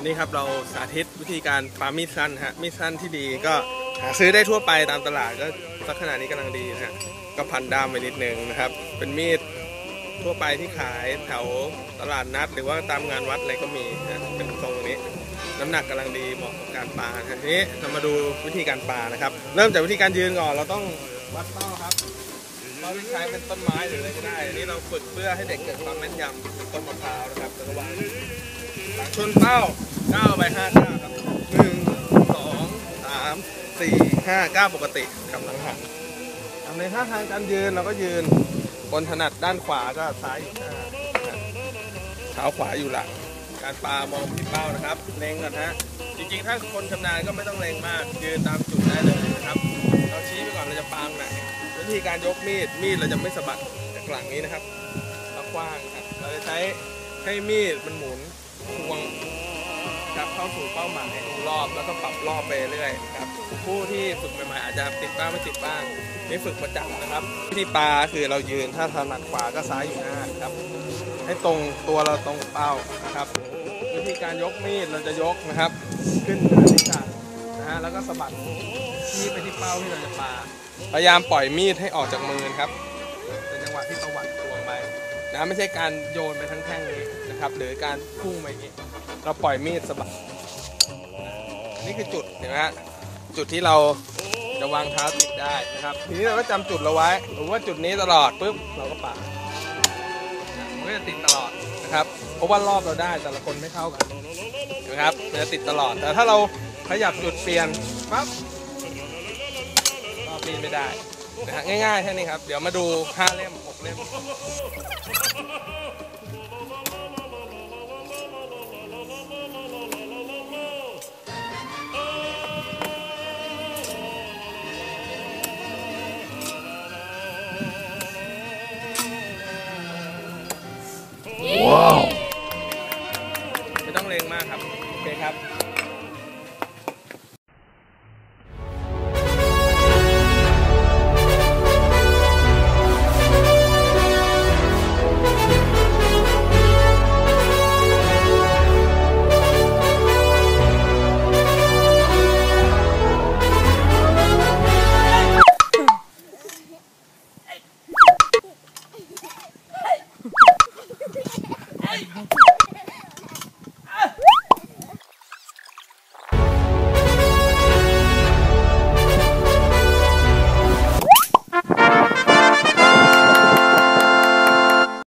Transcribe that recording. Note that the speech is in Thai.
วันนี้ครับเราสาธิตวิธีการปามีดสั้นฮะมีดสั้นที่ดีก็หาซื้อได้ทั่วไปตามตลาดก็สักขนาดนี้กำลังดีนะฮะก็พันด้ามไปนิดนึงนะครับ เป็นมีดทั่วไปที่ขายแถวตลาดนัด หรือว่าตามงานวัดอะไรก็มีนะเป็นทรงนี้ น้ำหนักกำลังดีเหมาะกับการปาฮะทีนี้เรามาดูวิธีการปานะครับ เริ่มจากวิธีการยืนก่อนเราต้องวัดเป้าครับเป้าที่ใช้เป็นต้นไม้หรืออะไรก็ได้นนี้เราฝึกเพื่อให้เด็กเกิดความแม่นยำต้นมะพร้าวนะครับแล้วก็วาง ชนเป้าก้าไปห้าก้าครับหนึ่งสองสามสี่ห้าก้าปกติกำลังหันทำในท่าทางการยืนเราก็ยืนบนถนัดด้านขวาก็ซ้ายอยู่หน้าเท้าขวาอยู่หลัง การปามองที่เป้านะครับ เล็งก่อนฮะ จริงๆ ถ้าคนชำนาญก็ไม่ต้องเล็งมาก ยืนตามจุดได้เลยนะครับ เราชี้ไปก่อนเราจะปางไหน วิธีการยกมีด มีดเราจะไม่สะบัดจากหลังนี้นะครับเรากว้างครับ เราจะใช้ให้มีดมันหมุน ควงกลับเข้าสู่เป้าหมายรอบแล้วก็ปรับรอบไปเรื่อยครับผู้ที่ฝึกใหม่ๆอาจจะติดบ้างไม่ติดบ้างนี่ฝึกประจำนะครับวิธีปลาคือเรายืนถ้าถนัดขวาก็ซ้ายอยู่หน้าครับ ให้ตรงตัวเราตรงเป้านะครับ วิธีการยกมีดเราจะยกนะครับ ขึ้นเหนือศีรษะนะฮะแล้วก็สะบัดที่ไปที่เป้าที่เราจะปาพยายามปล่อยมีดให้ออกจากมือครับเป็นจังหวะที่ตวัดตัวไปนะไม่ใช่การโยนไปทั้งแท่งนี้ ครับหรือการพุ่งไปอย่างนี้ เราปล่อยมีดสะบัดนี่คือจุดเห็นไหมฮะจุดที่เราจะวางเท้าติดได้นะครับ ทีนี้เราก็จำจุดเราไว้หรือว่าจุดนี้ตลอดปุ๊บเราก็ปาดมันก็จะติดตลอดนะครับเพราะว่ารอบเราได้แต่ละคนไม่เท่ากันเห็นไหมครับมันจะติดตลอด แต่ถ้าเราขยับจุดเปลี่ยนปั๊บรอบนี้ไม่ได้นะฮะง่ายๆแค่นี้ครับ เดี๋ยวมาดู 5 เล่ม 6 เล่ม ไม่ต้องเร็งมากครับ โอเคครับ